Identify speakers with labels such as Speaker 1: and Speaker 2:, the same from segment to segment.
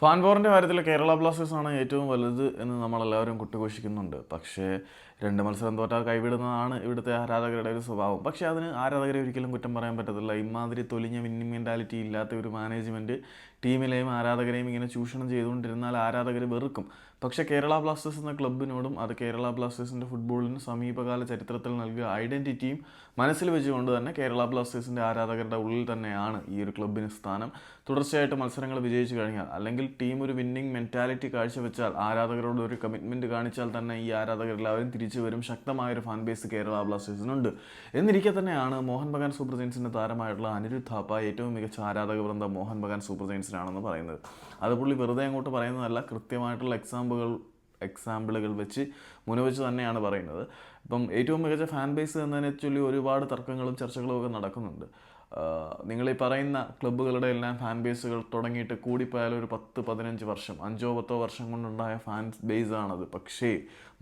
Speaker 1: ഫാൻബോറിന്റെ കാര്യത്തിൽ കേരള ബ്ലാസ്റ്റേഴ്സ് ആണ് ഏറ്റവും വലുത് എന്ന് നമ്മളെല്ലാവരും കുട്ടിഘോഷിക്കുന്നുണ്ട്. പക്ഷേ രണ്ട് മത്സരം തോറ്റാൽ കൈവിടുന്നതാണ് ഇവിടുത്തെ ആരാധകരുടെ ഒരു സ്വഭാവം. പക്ഷേ അതിന് ആരാധകരെ ഒരിക്കലും കുറ്റം പറയാൻ പറ്റത്തില്ല. ഇമാതിരി തൊലിഞ്ഞ വിന്നിങ് മെന്റാലിറ്റി ഇല്ലാത്ത ഒരു മാനേജ്മെന്റ് ടീമിലെയും ആരാധകരെയും ഇങ്ങനെ ചൂഷണം ചെയ്തുകൊണ്ടിരുന്നാൽ ആരാധകർ വെറുക്കും. പക്ഷേ കേരള ബ്ലാസ്റ്റേഴ്സ് എന്ന ക്ലബിനോടും അത് കേരള ബ്ലാസ്റ്റേഴ്സിന്റെ ഫുട്ബോളിന് സമീപകാല ചരിത്രത്തിൽ നൽകിയ ഐഡന്റിറ്റിയും മനസ്സിൽ വെച്ചുകൊണ്ട് തന്നെ കേരള ബ്ലാസ്റ്റേഴ്സിന്റെ ആരാധകരുടെ ഉള്ളിൽ തന്നെയാണ് ഈ ഒരു ക്ലബിന് സ്ഥാനം. തുടർച്ചയായിട്ട് മത്സരങ്ങൾ വിജയിച്ചു കഴിഞ്ഞാൽ അല്ലെങ്കിൽ ടീം ഒരു വിന്നിങ് മെന്റാലിറ്റി കാഴ്ചവെച്ചാൽ ആരാധകരോട് ഒരു കമ്മിറ്റ്മെന്റ് കാണിച്ചാൽ തന്നെ ഈ ആരാധകരെല്ലാവരും തിരിച്ചു വരും. ശക്തമായൊരു ഫാൻ ബേസ് കേരള ബ്ലാസ്റ്റേഴ്സിനുണ്ട് എന്നിരിക്കെ തന്നെയാണ് മോഹൻ ബഗാൻ സൂപ്പർ ജെയിൻസിന്റെ താരമായിട്ടുള്ള അനിരുദ്ധ് താപ്പ ഏറ്റവും മികച്ച ആരാധക വൃന്ദം മോഹൻ ബഗാൻ സൂപ്പർ ജെയിൻസിനാണെന്ന് പറയുന്നത്. അത് പുള്ളി വെറുതെ അങ്ങോട്ട് പറയുന്നതല്ല കൃത്യമായിട്ടുള്ള എക്സാമ്പിളുകൾ എക്സാമ്പിളുകൾ വെച്ച് മുൻവെച്ച് തന്നെയാണ് പറയുന്നത്. ഇപ്പം ഏറ്റവും മികച്ച ഫാൻ ബേസ് എന്നതിനെ ചൊല്ലി ഒരുപാട് തർക്കങ്ങളും ചർച്ചകളും ഒക്കെ നടക്കുന്നുണ്ട്. നിങ്ങൾ ഈ പറയുന്ന ക്ലബ്ബുകളുടെ എല്ലാം ഫാൻ ബേസുകൾ തുടങ്ങിയിട്ട് കൂടിപ്പോയാൽ ഒരു പത്ത് പതിനഞ്ച് വർഷം അഞ്ചോ പത്തോ വർഷം കൊണ്ടുണ്ടായ ഫാൻ ബേസാണത് പക്ഷേ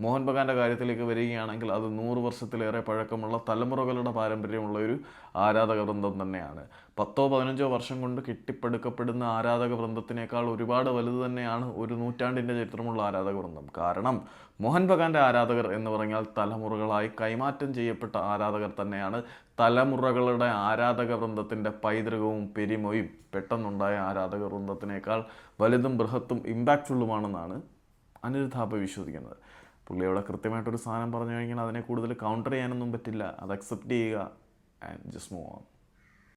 Speaker 1: മോഹൻ ബഗാന്റെ കാര്യത്തിലേക്ക് വരികയാണെങ്കിൽ അത് നൂറ് വർഷത്തിലേറെ പഴക്കമുള്ള തലമുറകളുടെ പാരമ്പര്യമുള്ള ഒരു ആരാധക വൃന്ദം തന്നെയാണ്. പത്തോ പതിനഞ്ചോ വർഷം കൊണ്ട് കെട്ടിപ്പടുക്കപ്പെടുന്ന ആരാധക വൃന്ദത്തിനേക്കാൾ ഒരുപാട് വലുത് തന്നെയാണ് ഒരു നൂറ്റാണ്ടിന്റെ ചരിത്രമുള്ള ആരാധക വൃന്ദം. കാരണം മോഹൻ ബഗാന്റെ ആരാധകർ എന്ന് പറഞ്ഞാൽ തലമുറകളായി കൈമാറ്റം ചെയ്യപ്പെട്ട ആരാധകർ തന്നെയാണ്. തലമുറകളുടെ ആരാധക വൃന്ദത്തിന്റെ പൈതൃകവും പെരുമയും പെട്ടെന്നുണ്ടായ ആരാധക വൃന്ദത്തിനേക്കാൾ വലുതും ബൃഹത്തും ഇമ്പാക്റ്റ്ഫുള്ളുമാണെന്നാണ് അനിരുദ്ധാപ വിശ്വസിക്കുന്നത്. പുള്ളി അവിടെ കൃത്യമായിട്ടൊരു സാധനം പറഞ്ഞു കഴിഞ്ഞാൽ അതിനെ കൂടുതൽ കൗണ്ടർ ചെയ്യാനൊന്നും പറ്റില്ല. അത് അക്സെപ്റ്റ് ചെയ്യുക ആൻഡ് ജസ്റ്റ് മൂവ് ഓൺ